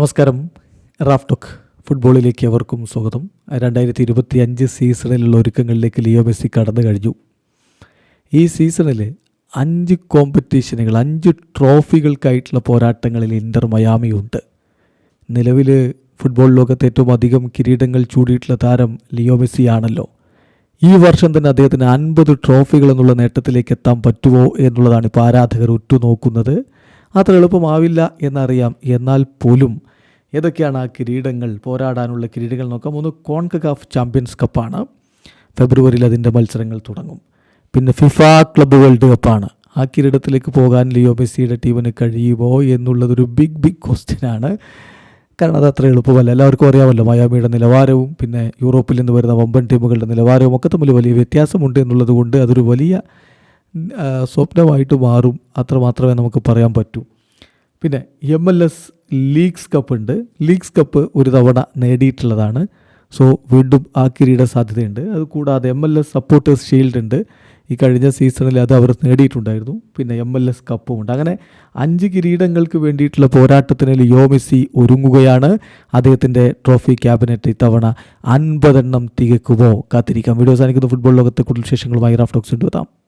നമസ്കാരം. Raf talk ഫുട്ബോളിലേക്ക് അവർക്കും സ്വാഗതം. രണ്ടായിരത്തി ഇരുപത്തി അഞ്ച് സീസണിലുള്ള ഒരുക്കങ്ങളിലേക്ക് ലിയോ മെസ്സി കടന്നു കഴിഞ്ഞു. ഈ സീസണിൽ അഞ്ച് കോമ്പറ്റീഷനുകൾ അഞ്ച് ട്രോഫികൾക്കായിട്ടുള്ള പോരാട്ടങ്ങളിൽ ഇന്റർ മയാമിയുണ്ട് നിലവിൽ ഫുട്ബോൾ ലോകത്ത് ഏറ്റവും അധികം കിരീടങ്ങൾ ചൂടിയിട്ടുള്ള താരം ലിയോ മെസ്സി ആണല്ലോ ഈ വർഷം തന്നെ അദ്ദേഹത്തിന് അൻപത് ട്രോഫികൾ എന്നുള്ള നേട്ടത്തിലേക്ക് എത്താൻ പറ്റുമോ എന്നുള്ളതാണ് ഇപ്പോൾ ആരാധകർ ഉറ്റുനോക്കുന്നത്. അത്ര എളുപ്പമാവില്ല എന്നറിയാം. എന്നാൽ പോലും ഏതൊക്കെയാണ് ആ കിരീടങ്ങൾ പോരാടാനുള്ള കിരീടങ്ങൾ നോക്കാം. ഒന്ന് കോൺകഗാഫ് ചാമ്പ്യൻസ് കപ്പാണ്. ഫെബ്രുവരിയിൽ അതിന്റെ മത്സരങ്ങൾ തുടങ്ങും. പിന്നെ ഫിഫ ക്ലബ്ബ് വേൾഡ് കപ്പാണ്. ആ കിരീടത്തിലേക്ക് പോകാൻ ലിയോ മെസ്സിയുടെ ടീമിന് കഴിയുമോ എന്നുള്ളതൊരു ബിഗ് ബിഗ് ക്വസ്റ്റ്യനാണ് കാരണം അത് അത്ര എളുപ്പമല്ല. എല്ലാവർക്കും അറിയാമല്ലോ മയാമിയുടെ നിലവാരവും പിന്നെ യൂറോപ്പിൽ നിന്ന് വരുന്ന വമ്പൻ ടീമുകളുടെ നിലവാരവും ഒക്കെ തമ്മിൽ വലിയ വ്യത്യാസമുണ്ട് എന്നുള്ളത് കൊണ്ട് അതൊരു വലിയ സ്വപ്നമായിട്ട് മാറും. അത്ര മാത്രമേ നമുക്ക് പറയാൻ പറ്റൂ. പിന്നെ M L S leagues cup ഉണ്ട്. ലീഗ്സ് കപ്പ് ഒരു തവണ നേടിയിട്ടുള്ളതാണ്. സോ വീണ്ടും ആ കിരീട സാധ്യതയുണ്ട്. അത് കൂടാതെ M L S supporters shield ഉണ്ട്. ഈ കഴിഞ്ഞ സീസണിൽ അത് അവർ നേടിയിട്ടുണ്ടായിരുന്നു. പിന്നെ എം എൽ എസ് കപ്പും ഉണ്ട്. അങ്ങനെ അഞ്ച് കിരീടങ്ങൾക്ക് വേണ്ടിയിട്ടുള്ള പോരാട്ടത്തിന് ലിയോ മെസ്സി ഒരുങ്ങുകയാണ്. അദ്ദേഹത്തിന്റെ ട്രോഫി ക്യാബിനറ്റ് ഇത്തവണ അൻപതെണ്ണം തികക്കുമോ? കാത്തിരിക്കാം. വീഡിയോ സാധിക്കുന്ന ഫുട്ബോൾ ലോകത്തെ കൂടുതൽ വിശേഷങ്ങളുമായി റാഫ്റ്റോക്സ് കൊണ്ടുവരാം